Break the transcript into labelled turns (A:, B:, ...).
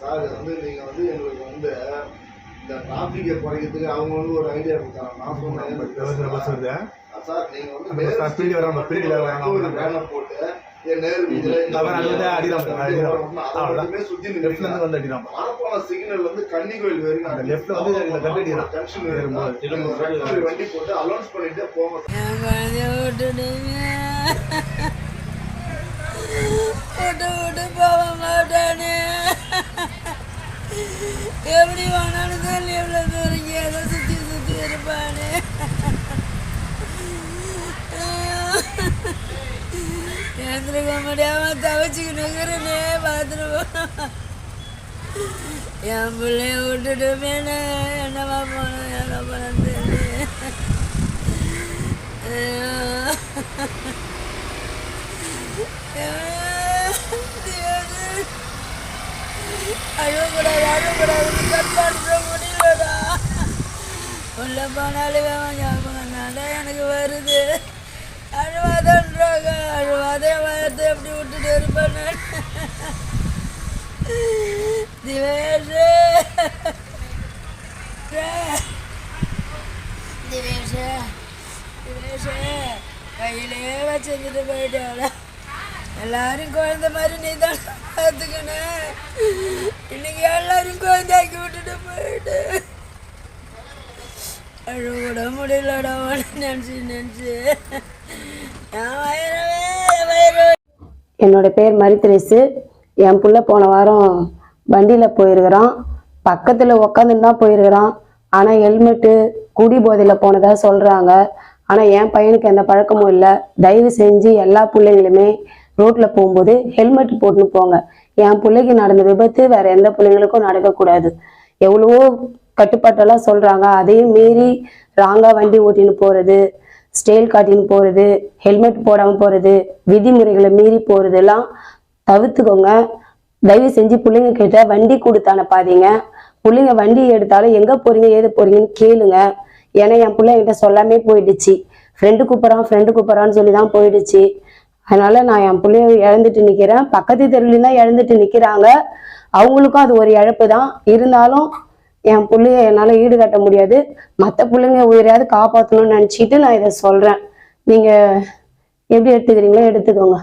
A: Sir வந்து நீங்க வந்து எங்களுக்கு வந்து இந்த டிராபிக்கை குறைக்கிறதுக்கு அவங்க வந்து ஒரு ஐடியா கொடுத்தாங்க. நான் சொன்னேன் சார் நீங்க வந்து பேனர் போட்டு சிக்னல் வந்து கன்னி கோயில் வரைக்கும் வண்டி போட்டு அலௌன்ஸ் பண்ணிட்டே போங்க
B: எப்படி வேணாலும் சொல்லி எவ்வளோ தூரம் ஏதோ சுற்றி சுற்றி இருப்பானே. எழுந்திருக்க முடியாம தவச்சுக்கிட்டு இருக்கிறேனே பார்த்துருவோம் என் பிள்ளைய விட்டுட்டு மேலே என்னவா போனோம் என்ன பண்ணது அழுவக்கூடாது உள்ள போனாலே ஞாபகம் தாண்டா எனக்கு வருது அழுவாதன்றாங்க அழுவாதே வயத்தை எப்படி விட்டுட்டு இருப்பேன் திவேஷு திவேஷு திவேஷு கையிலே வச்சுட்டு போயிட்டாள எல்லாரும் குழந்தை மாதிரி நீ தான் பார்த்துக்கணும். இன்னைக்கு எல்லாரும் குழந்தையாக்கி விட்டுட்டு போயிட்டு. அழுகூட முடியலடா நினச்சி நினச்சி. வயிறவே வயிறு
C: என்னோட பேர் மரித்திரேசு. என் புள்ள போன வாரம் வண்டியில் போயிருக்கிறான். பக்கத்தில் உக்காந்துன்னு தான் போயிருக்கிறான். ஆனால் ஹெல்மெட்டு குடி போதையில் போனதாக சொல்கிறாங்க ஆனால் என் பையனுக்கு எந்த பழக்கமும் இல்லை. தயவு செஞ்சு எல்லா பிள்ளைங்களுமே ரோட்டில் போகும்போது ஹெல்மெட் போட்டுன்னு போங்க. என் பிள்ளைக்கு நடந்த விபத்து வேற எந்த பிள்ளைங்களுக்கும் நடக்கக்கூடாது எவ்வளவோ கட்டுப்பாட்டெல்லாம் சொல்கிறாங்க அதையும் மீறி ராங்காக வண்டி ஓட்டின்னு போகிறது ஸ்டேல் காட்டின்னு போகிறது ஹெல்மெட் போடாமல் போகிறது விதிமுறைகளை மீறி போகிறதெல்லாம் தவிர்த்துக்கோங்க. தயவு செஞ்சு பிள்ளைங்க கிட்ட வண்டி கொடுத்து அனுப்பாதீங்க பிள்ளைங்க வண்டி எடுத்தாலும் எங்கே போகிறீங்க ஏது போகிறீங்கன்னு கேளுங்க. ஏன்னா என் பிள்ளை என்கிட்ட சொல்லாமே போயிடுச்சு. ஃப்ரெண்டு கூப்பிட்றான் ஃப்ரெண்டு கூப்பிட்றான்னு சொல்லி தான் போயிடுச்சு. அதனால நான் என் பிள்ளைய இழந்துட்டு நிற்கிறேன் பக்கத்து தெருவுலையும் தான் இழந்துட்டு நிற்கிறாங்க அவங்களுக்கும் அது ஒரு இழப்பு தான் இருந்தாலும் என் பிள்ளைய என்னால் ஈடுகட்ட முடியாது. மற்ற பிள்ளைங்க உயிரையாவது காப்பாற்றணும்னு நினச்சிட்டு நான் இதை சொல்கிறேன் நீங்கள் எப்படி எடுத்துக்கிறீங்களோ எடுத்துக்கோங்க.